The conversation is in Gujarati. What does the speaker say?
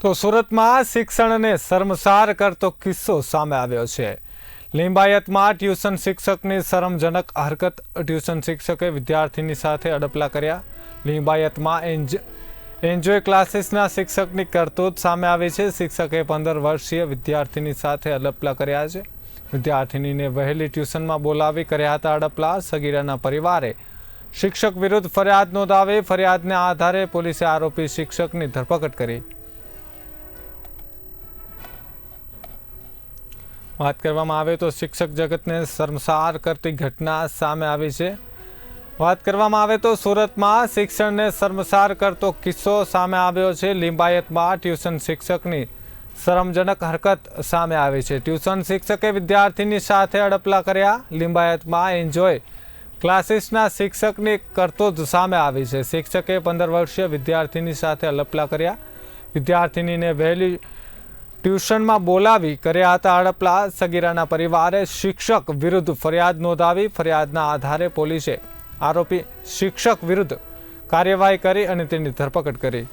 તો સુરતમાં શિક્ષણને શર્મસાર કરતો કિસ્સો સામે આવ્યો છે. લિંબાયતમાં ટ્યુશન શિક્ષકની શરમજનક હરકત ટ્યુશન શિક્ષકે વિદ્યાર્થીની સાથે અડપલા કર્યા. લિંબાયતમાં એન્જ, એન્જોય ક્લાસીસના શિક્ષકની કરતૂત સામે આવી છે. શિક્ષકે પંદર વર્ષીય વિદ્યાર્થીની સાથે અડપલા કર્યા છે. વિદ્યાર્થીનીને વહેલી ટ્યુશનમાં બોલાવી કર્યા હતા અડપલા. સગીરાના પરિવારે શિક્ષક વિરુદ્ધ ફરિયાદ નોંધાવી ફરિયાદને આધારે પોલીસે આરોપી શિક્ષકની ધરપકડ કરી. વાત કરવામાં આવે તો શિક્ષક જગતને શર્મસાર કરતી ઘટના સામે આવી છે. વાત કરવામાં આવે તો સુરતમાં શિક્ષણને શર્મસાર કરતો કિસ્સો સામે આવ્યો છે. લિંબાયતમાં ટ્યુશન શિક્ષકની શરમજનક હરકત સામે આવી છે. ટ્યુશન શિક્ષકે વિદ્યાર્થીની સાથે અડપલા કર્યા. લિંબાયતમાં એન્જોય ક્લાસીસના શિક્ષકની કરતૂત સામે આવી છે. શિક્ષકે પંદર વર્ષીય વિદ્યાર્થીની સાથે અડપલા કર્યા. વિદ્યાર્થીનીને વહેલી ટ્યુશનમાં બોલાવી કર્યા હતા હડપલા સગીરાના પરિવારે શિક્ષક વિરુદ્ધ ફરિયાદ નોંધાવી, ફરિયાદના આધારે પોલીસે આરોપી શિક્ષક વિરુદ્ધ કાર્યવાહી કરી અને તેની ધરપકડ કરી.